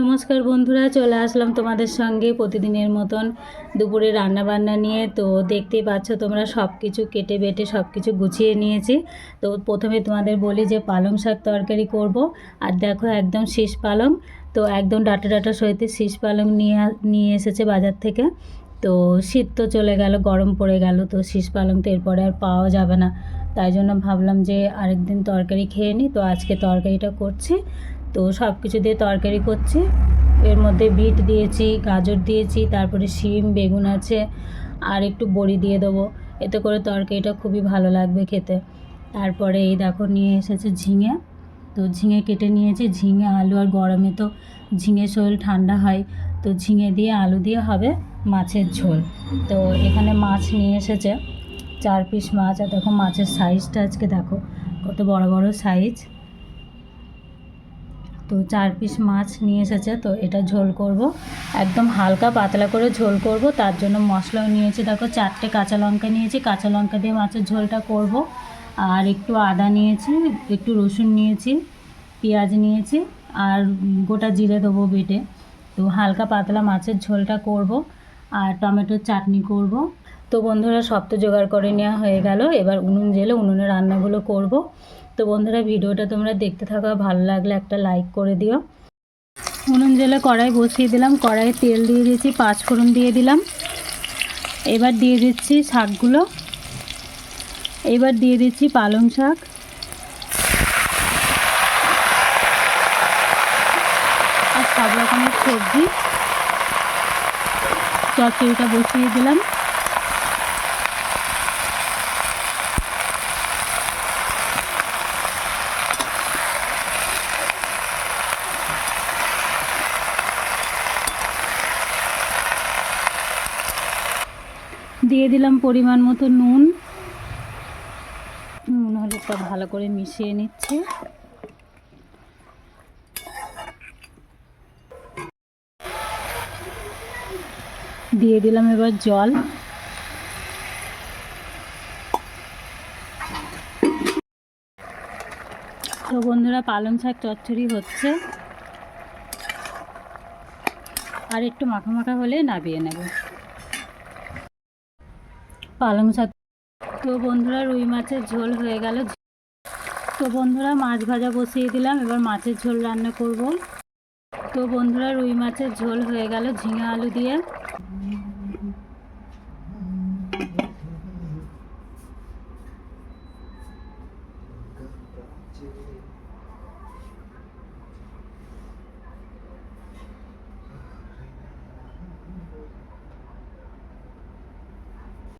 নমস্কার বন্ধুরা, চলে আসলাম তোমাদের সঙ্গে প্রতিদিনের মতন দুপুরে রান্না বান্না নিয়ে। তো দেখতেই পাচ্ছ তোমরা সব কিছু কেটে বেটে সব কিছু গুছিয়ে নিয়েছি। তো প্রথমে তোমাদের বলি যে পালং শাক তরকারি করব। আর দেখো একদম শীষ পালং, তো একদম ডাটা ডাটা সহিতে শীষ পালং নিয়ে নিয়ে এসেছে বাজার থেকে। তো শীত তো চলে গেল, গরম পড়ে গেল, তো শীষ পালং তো এরপরে আর পাওয়া যাবে না। তাই জন্য ভাবলাম যে আরেকদিন তরকারি খেয়ে নিই তো আজকে তরকারিটা করছি। তো সব কিছু দিয়ে তরকারি করছি। এর মধ্যে বিট দিয়েছি, গাজর দিয়েছি, তারপরে শিম, বেগুন আছে, আর একটু বড়ি দিয়ে দেবো। এতে করে তরকারিটা খুবই ভালো লাগবে খেতে। তারপরে এই দেখো নিয়ে এসেছে ঝিঙে। তো ঝিঙে কেটে নিয়েছি। ঝিঙে, আলু আর গরমে তো ঝিঙে শরীর ঠান্ডা হয়, তো ঝিঙে দিয়ে আলু দিয়ে হবে মাছের ঝোল। তো এখানে মাছ নিয়ে এসেছে, চার পিস মাছ। আর দেখো মাছের সাইজটা আজকে দেখো, কত বড় বড় সাইজ তো চার পিস মাছ নিয়ে এসেছে, তো এটা ঝোল করব। একদম হালকা পাতলা করে ঝোল করব, তার জন্য মশলাও নিয়েছি। দেখো চারটে কাঁচা লঙ্কা নিয়েছি, কাঁচা লঙ্কা দিয়ে মাছের ঝোলটা করব। আর একটু আদা নিয়েছি, একটু রসুন নিয়েছি, পেঁয়াজ নিয়েছি, আর গোটা জিরে দেবো বেটে। তো হালকা পাতলা মাছের ঝোলটা করব, আর টমেটোর চাটনি করব। তো বন্ধুরা, সব তো জোগাড় করে নেওয়া হয়ে গেল। এবার উনুন জেলে উনুনে রান্নাগুলো করব। তো বন্ধুরা ভিডিওটা তোমরা দেখতে থাকো, ভালো লাগলে একটা লাইক করে দিও। উনুন জেলে কড়াই বসিয়ে দিলাম, কড়াইয়ে তেল দিয়ে দিয়েছি, পাঁচ ফোড়ন দিয়ে দিলাম। এবার দিয়ে দিচ্ছি শাকগুলো। এবার দিয়ে দিচ্ছি পালং শাক। আর সব রকমের সবজি। চচ্চড়িটা বসিয়ে দিলাম। দিয়ে দিলাম পরিমাণ মতো নুন। নুন হলুদটা ভালো করে মিশিয়ে নিচ্ছে। দিয়ে দিলাম এবার জল। তো বন্ধুরা, পালং শাক চচ্চড়ি হচ্ছে। আর একটু মাখা মাখা হলে নাবিয়ে নেব। পালং শাক। তো বন্ধুরা, রুই মাছের ঝোল হয়ে গেল। তো বন্ধুরা, মাছ ভাজা বসিয়ে দিলাম। এবার মাছের ঝোল রান্না করব। তো বন্ধুরা, রুই মাছের ঝোল হয়ে গেল ঝিঙে আলু দিয়ে।